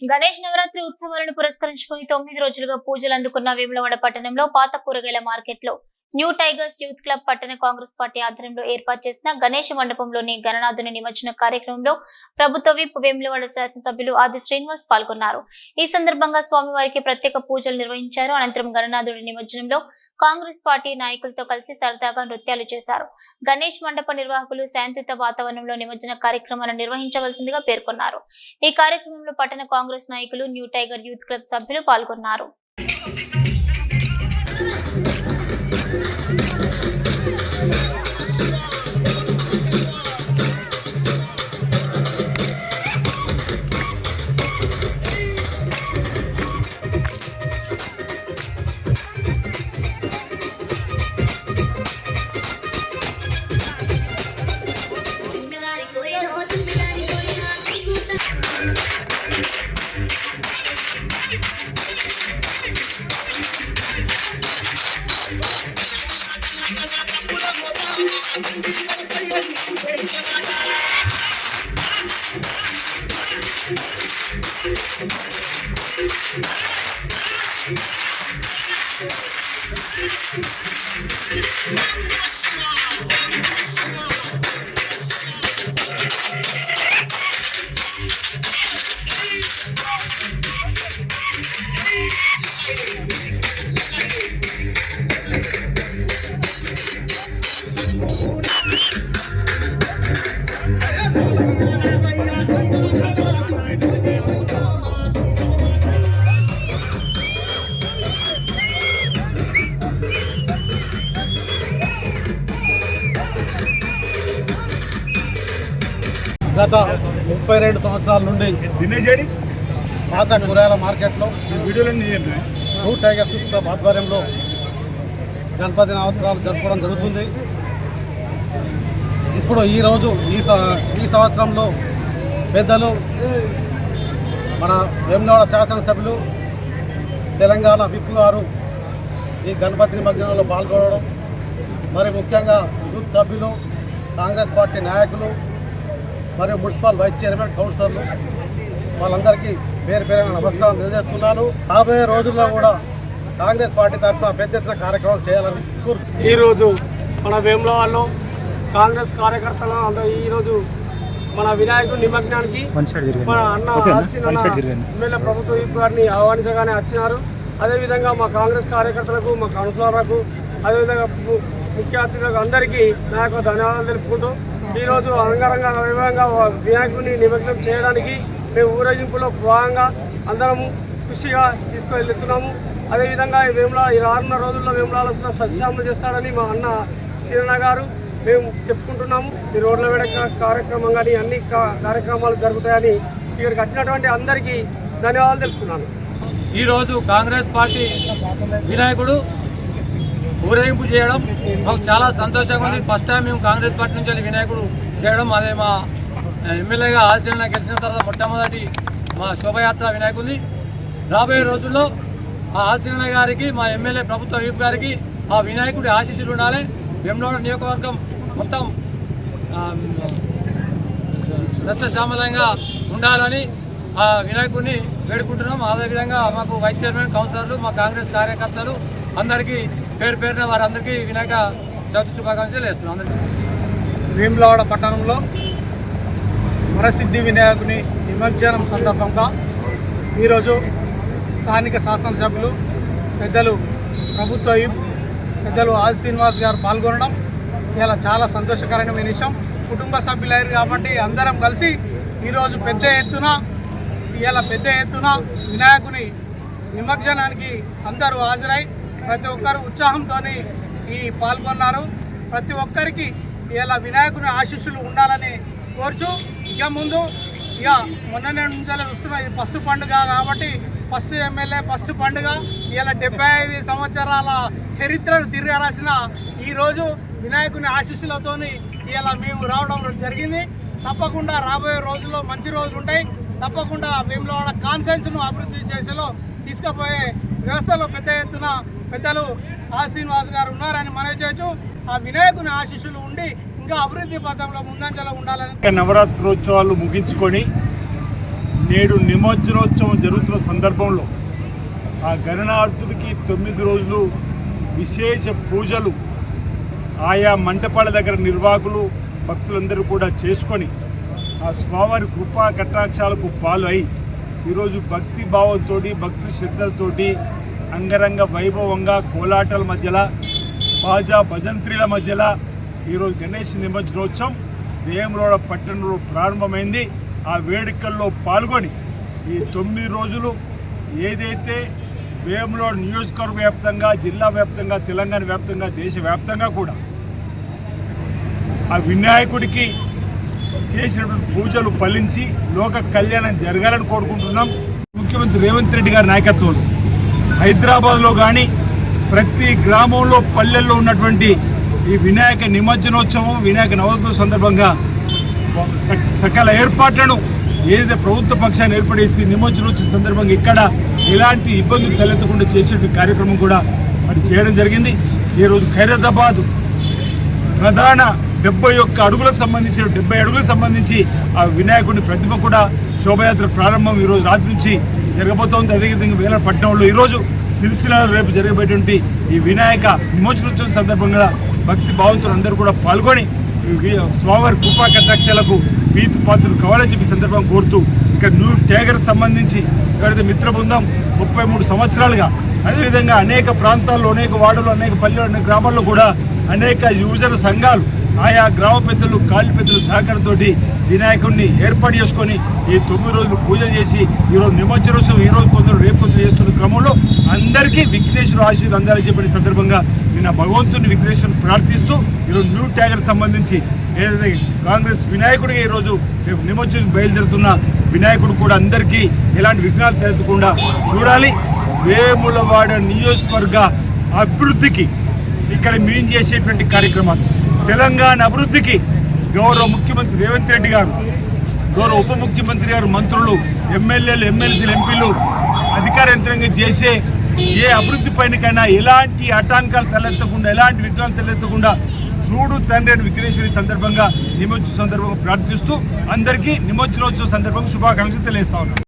గణేష్ నవరాత్రి ఉత్సవాలను పురస్కరించుకుని తొమ్మిది రోజులుగా పూజలు అందుకున్న వేములవాడ పట్టణంలో పాత కూరగాయల మార్కెట్లో న్యూ టైగర్స్ యూత్ క్లబ్ పట్టణ కాంగ్రెస్ పార్టీ ఆధ్వర్యంలో ఏర్పాటు చేసిన గణేష్ మండపంలోని గణనాథుని నిమజ్జన కార్యక్రమంలో ప్రభుత్వ విప్ వేములవాడ శాసనసభ్యులు ఆది శ్రీనివాస్ పాల్గొన్నారు. ఈ సందర్భంగా స్వామివారికి ప్రత్యేక పూజలు నిర్వహించారు. అనంతరం గణనాథుడి నిమజ్జనంలో కాంగ్రెస్ పార్టీ నాయకులతో కలిసి సరదాగా నృత్యాలు చేశారు. గణేష్ మండప నిర్వాహకులు శాంతియుత వాతావరణంలో నిమజ్జన కార్యక్రమాలను నిర్వహించవలసిందిగా పేర్కొన్నారు. ఈ కార్యక్రమంలో పట్టణ కాంగ్రెస్ నాయకులు న్యూ టైగర్ యూత్ క్లబ్ సభ్యులు పాల్గొన్నారు. you. గత ముప్పై రెండు సంవత్సరాల నుండి పాత కూరగాయల మార్కెట్లో. టూ టైగర్ క్లబ్ ఆధ్వర్యంలో గణపతి నవరాత్రాలు జరపడం జరుగుతుంది ఇప్పుడు ఈరోజు ఈ ఈ సంవత్సరంలో పెద్దలు మన వేములవాడ శాసనసభ్యులు తెలంగాణ విప్ గారు ఈ గణపతి నిమజ్జనంలో పాల్గొనడం మరి ముఖ్యంగా యూత్ సభ్యులు కాంగ్రెస్ పార్టీ నాయకులు మరియు మున్సిపల్ వైస్ చైర్మన్ కౌన్సిలర్లు వాళ్ళందరికీ పేరు పేరున నమస్కారం తెలియజేస్తున్నాను. రాబోయే రోజుల్లో కూడా కాంగ్రెస్ పార్టీ తరఫున పెద్ద ఎత్తున కార్యక్రమం చేయాలని కోరుతున్నాను ఈరోజు మన వేములవాడలో కాంగ్రెస్ కార్యకర్తలు అందరూ ఈరోజు మన వినాయకుడి నిమగ్నానికి మన అన్న ఎమ్మెల్యే ప్రభుత్వ విప్ గారిని ఆహ్వానించగానే వచ్చినారు. అదేవిధంగా మా కాంగ్రెస్ కార్యకర్తలకు మా కౌన్సిలర్లకు అదేవిధంగా ము- ముఖ్య అతిథులకు అందరికీ నా యొక్క ధన్యవాదాలు తెలుపుకుంటూ ఈరోజు అంగరంగ వైభవంగా వినాయకుడిని నిమగ్నం చేయడానికి మేము ఊరేగింపులో భాగంగా అందరము ఖుషిగా తీసుకువెళ్తున్నాము అదేవిధంగా ఈ వేముల ఈ రానున్న రోజుల్లో వేములాల సస్యాములు చేస్తాడని మా అన్న సీరణ గారు మేము చెప్పుకుంటున్నాము. ఈ రోడ్ల వేడక కార్యక్రమం కానీ అన్ని కార్యక్రమాలు జరుగుతాయని ఇక్కడికి వచ్చినటువంటి అందరికీ ధన్యవాదాలు తెలుపుతున్నాను. ఈరోజు కాంగ్రెస్ పార్టీ వినాయకుడు ఊరేగింపు చేయడం. మాకు చాలా సంతోషంగా ఉంది. ఫస్ట్ టైం మేము కాంగ్రెస్ పార్టీ నుంచి వెళ్ళి వినాయకుడు చేయడం. అదే మా ఎమ్మెల్యేగా ఆశీర్ణ గెలిచిన తర్వాత మొట్టమొదటి మా శోభయాత్ర వినాయకుడిని రాబోయే రోజుల్లో ఆ ఆశీర్ణ గారికి మా ఎమ్మెల్యే ప్రభుత్వ వీప్ గారికి ఆ వినాయకుడి ఆశీస్సులు ఉండాలి. వెమ్లవాడ నియోజకవర్గం మొత్తం దశ సస్యశ్యామలంగా ఉండాలని ఆ వినాయకుడిని వేడుకుంటున్నాం. అదేవిధంగా మాకు వైస్ చైర్మన్ కౌన్సిలర్లు మా కాంగ్రెస్ కార్యకర్తలు అందరికీ పేరు పేరున వారందరికీ వినాయక చవితి శుభాకాంక్షలు వేస్తున్నాం. అందరికీ భీమలవాడ పట్టణంలో వరసిద్ధి వినాయకుని నిమజ్జనం సందర్భంగా ఈరోజు స్థానిక శాసనసభ్యులు పెద్దలు ప్రభుత్వ పెద్దలు ఆది శ్రీనివాస్ గారు పాల్గొనడం ఇలా చాలా సంతోషకరమైన విషయం. కుటుంబ సభ్యులయ్యారు కాబట్టి అందరం కలిసి ఈరోజు పెద్ద ఎత్తున ఇలా పెద్ద ఎత్తున వినాయకుని నిమజ్జనానికి అందరూ హాజరై ప్రతి ఒక్కరు ఉత్సాహంతో ఈ పాల్గొన్నారు. ప్రతి ఒక్కరికి ఇలా వినాయకుని ఆశీస్సులు ఉండాలని కోరుచు. ఇక ముందు ఇక మొన్ననే నుంచి చూస్తున్నాం ఇది ఫస్ట్ పండుగ కాబట్టి ఫస్ట్ ఎమ్మెల్యే ఫస్ట్ పండుగ. ఇలా డెబ్బై ఐదు సంవత్సరాల చరిత్రను తిరగరాసిన ఈరోజు వినాయకుని ఆశీస్సులతోని ఇలా మేము రావడం జరిగింది. తప్పకుండా రాబోయే రోజుల్లో మంచి రోజులు ఉంటాయి. తప్పకుండా మేము కాన్సెన్స్ను అభివృద్ధి చేసేలో తీసుకుపోయే వ్యవస్థలో పెద్ద ఎత్తున పెద్దలు ఆ శ్రీనివాస్ గారు ఉన్నారని మనవి చేయొచ్చు. ఆ వినాయకుని ఆశీస్సులు ఉండి ఇంకా అభివృద్ధి పథంలో ముందంజలో ఉండాలని నవరాత్రోత్సవాలు ముగించుకొని నేడు నిమజ్జనోత్సవం జరుగుతున్న సందర్భంలో ఆ గణనార్థుడికి తొమ్మిది రోజులు విశేష పూజలు ఆయా మంటపాల దగ్గర నిర్వాహకులు భక్తులందరూ కూడా చేసుకొని ఆ స్వామివారి కృపా కటాక్షాలకు పాలు అయి ఈరోజు భక్తి భావంతో భక్తి శ్రద్ధలతోటి అంగరంగ వైభవంగా కోలాటల మధ్యలో బాజా భజంత్రీల మధ్యలో ఈరోజు గణేష్ నిమజ్జనోత్సవం. వేమరోడ పట్టణంలో ప్రారంభమైంది. ఆ వేడుకల్లో పాల్గొని ఈ తొమ్మిది రోజులు ఏదైతే వేములో నియోజకవర్గ వ్యాప్తంగా జిల్లా వ్యాప్తంగా తెలంగాణ వ్యాప్తంగా దేశవ్యాప్తంగా కూడా ఆ వినాయకుడికి చేసినటువంటి పూజలు ఫలించి లోక కళ్యాణం జరగాలని కోరుకుంటున్నాం. ముఖ్యమంత్రి రేవంత్ రెడ్డి గారి నాయకత్వంలో హైదరాబాద్లో కానీ ప్రతి గ్రామంలో పల్లెల్లో ఉన్నటువంటి ఈ వినాయక నిమజ్జనోత్సవం వినాయక నవరాత్రుల సందర్భంగా సకల ఏర్పాట్లను ఏదైతే ప్రభుత్వ పక్షాన్ని ఏర్పడేసి నిమజ్జనోత్సవం సందర్భంగా ఇక్కడ ఎలాంటి ఇబ్బందులు తలెత్తకుండా చేసేటువంటి కార్యక్రమం కూడా మరి చేయడం జరిగింది. ఈరోజు ఖైరదాబాద్ ప్రధాన డెబ్బై ఒక్క అడుగులకు సంబంధించిన డెబ్బై అడుగులకు సంబంధించి ఆ వినాయకుడి ప్రతిభ కూడా శోభయాత్ర ప్రారంభం ఈరోజు రాత్రి నుంచి జరగబోతోంది. అదేవిధంగా వేల పట్టణంలో ఈరోజు సిరిసిల్లలో రేపు జరగబోయేటువంటి ఈ వినాయక విమోచనోత్సవం సందర్భంగా భక్తి భావంతులు అందరూ కూడా పాల్గొని స్వామివారి కృపా కటాక్షాలకు పీతు పాత్రలు కావాలని చెప్పి సందర్భం కోరుతూ ఇక్కడ న్యూ ట్యాగర్ సంబంధించి ఎవరైతే మిత్ర బృందం ముప్పై మూడు సంవత్సరాలుగా అదేవిధంగా అనేక ప్రాంతాల్లో అనేక వార్డులు అనేక పల్లెలు అనేక గ్రామాల్లో కూడా అనేక యువజన సంఘాలు ఆయా గ్రామ పెద్దలు కాళ్ళు పెద్దలు సహకారంతో వినాయకుడిని ఏర్పాటు చేసుకొని ఈ తొమ్మిది రోజులు పూజలు చేసి ఈరోజు నిమజ్జనోత్సవం ఈ రోజు కొందరు రేపు కొందరు చేస్తున్న క్రమంలో అందరికీ విఘ్నేశ్వర ఆశీర్వాదం అందాలని చెప్పిన సందర్భంగా నిన్న భగవంతుని విఘ్నేశ్వరుని ప్రార్థిస్తూ ఈరోజు న్యూ ట్యాగర్ సంబంధించి ఏదైతే కాంగ్రెస్ వినాయకుడిగా ఈరోజు రేపు నిమజ్జనం బయలుదేరుతున్న వినాయకుడు కూడా అందరికీ ఎలాంటి విఘ్నాలు తలెత్తకుండా చూడాలి. వేములవాడ నియోజకవర్గ అభివృద్ధికి ఇక్కడ మేము చేసేటువంటి కార్యక్రమాలు తెలంగాణ అభివృద్ధికి గౌరవ ముఖ్యమంత్రి రేవంత్ రెడ్డి గారు గౌరవ ఉప ముఖ్యమంత్రి గారు మంత్రులు ఎమ్మెల్యేలు ఎమ్మెల్సీలు ఎంపీలు అధికార యంత్రంగా చేసే ఏ అభివృద్ధి పైనకైనా ఎలాంటి ఆటంకాలు తలెత్తకుండా ఎలాంటి విఘ్నాలు తలెత్తకుండా చూడు తండ్రి అని విఘ్నేశ్వరి సందర్భంగా నిమజ్జన సందర్భంగా ప్రార్థిస్తూ అందరికీ నిమజ్జనోత్సవం సందర్భంగా శుభాకాంక్షలు తెలియజేస్తా ఉన్నాను